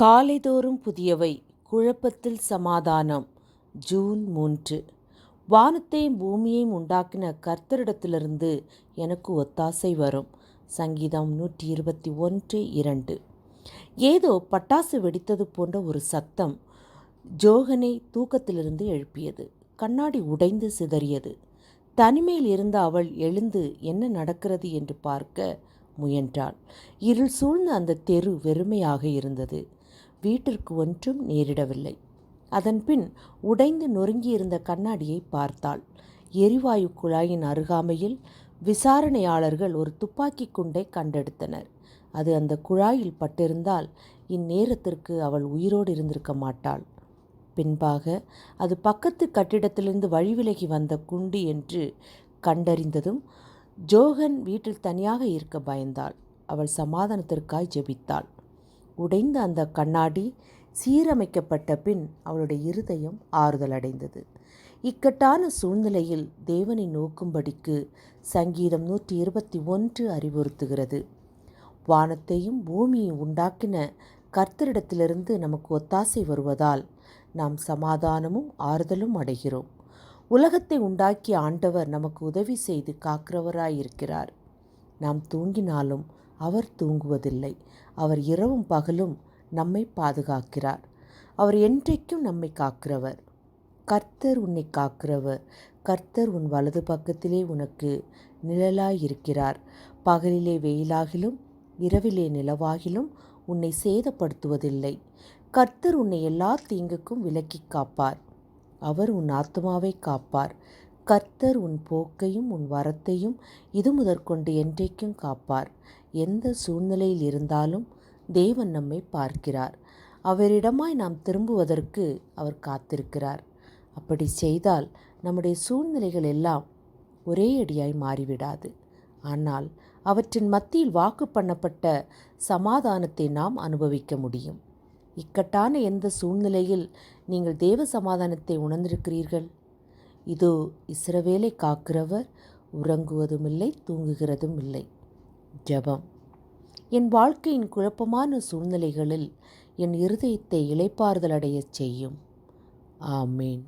காலைதோறும் புதியவை குழப்பத்தில் சமாதானம். ஜூன் மூன்று. வானத்தையும் பூமியையும் உண்டாக்கின கர்த்தரிடத்திலிருந்து எனக்கு ஒத்தாசை வரும். சங்கீதம் நூற்றி இருபத்தி ஒன்று இரண்டு. ஏதோ பட்டாசு வெடித்தது போன்ற ஒரு சத்தம் ஜோகனை தூக்கத்திலிருந்து எழுப்பியது. கண்ணாடி உடைந்து சிதறியது. தனிமையில் இருந்த அவள் எழுந்து என்ன நடக்கிறது? என்று பார்க்க முயன்றாள். இருள் சூழ்ந்த அந்த தெரு வெறுமையாக இருந்தது. வீட்டிற்கு ஒன்றும் நேரிடவில்லை. அதன்பின் உடைந்து நொறுங்கியிருந்த கண்ணாடியை பார்த்தாள். எரிவாயு குழாயின் அருகாமையில் விசாரணையாளர்கள் ஒரு துப்பாக்கி குண்டை கண்டெடுத்தனர். அது அந்த குழாயில் பட்டிருந்தால் இந்நேரத்திற்கு அவள் உயிரோடு இருந்திருக்க மாட்டாள். பின்பாக அது பக்கத்து கட்டிடத்திலிருந்து வழிவிலகி வந்த குண்டு என்று கண்டறிந்ததும் ஜோகன் வீட்டில் தனியாக இருக்க பயந்தாள். அவள் சமாதானத்திற்காய் ஜெபித்தாள். உடைந்த அந்த கண்ணாடி சீரமைக்கப்பட்ட பின் அவளுடைய இருதயம் ஆறுதல் அடைந்தது. இக்கட்டான சூழ்நிலையில் தேவனை நோக்கும்படிக்கு சங்கீதம் நூற்றி இருபத்தி ஒன்று அறிவுறுத்துகிறது. வானத்தையும் பூமியையும் உண்டாக்கின கர்த்தரிடத்திலிருந்து நமக்கு ஒத்தாசை வருவதால் நாம் சமாதானமும் ஆறுதலும் அடைகிறோம். உலகத்தை உண்டாக்கிய ஆண்டவர் நமக்கு உதவி செய்து காக்கிறவராயிருக்கிறார். நாம் தூங்கினாலும் அவர் தூங்குவதில்லை. அவர் இரவும் பகலும் நம்மை பாதுகாக்கிறார். அவர் என்றைக்கும் நம்மை காக்கிறவர். கர்த்தர் உன்னை காக்கிறவர். கர்த்தர் உன் வலது பக்கத்திலே உனக்கு நிழலாயிருக்கிறார். பகலிலே வெயிலாகிலும் இரவிலே நிலவாகிலும் உன்னை சேதப்படுத்துவதில்லை. கர்த்தர் உன்னை எல்லா தீங்குக்கும் விலக்கி காப்பார். அவர் உன் ஆத்மாவை காப்பார். கர்த்தர் உன் போக்கையும் உன் வரத்தையும் இது முதற்கொண்டு என்றைக்கும் காப்பார். எந்த சூழ்நிலையில் இருந்தாலும் தேவன் நம்மை பார்க்கிறார். அவரிடமாய் நாம் திரும்புவதற்கு அவர் காத்திருக்கிறார். அப்படி செய்தால் நம்முடைய சூழ்நிலைகள் எல்லாம் ஒரே அடியாய் மாறிவிடாது. ஆனால் அவற்றின் மத்தியில் வாக்கு பண்ணப்பட்ட சமாதானத்தை நாம் அனுபவிக்க முடியும். இக்கட்டான எந்த சூழ்நிலையில் நீங்கள் தேவ சமாதானத்தை உணர்ந்திருக்கிறீர்கள்? இதோ இஸ்ரவேலை காக்கிறவர் உறங்குவதும் இல்லை தூங்குகிறதும் இல்லை ஜெபம். என் வாழ்க்கையின் குழப்பமான சூழ்நிலைகளில் என் இருதயத்தை இளைப்பாறுதல் அடையச் செய்யும். ஆமேன்.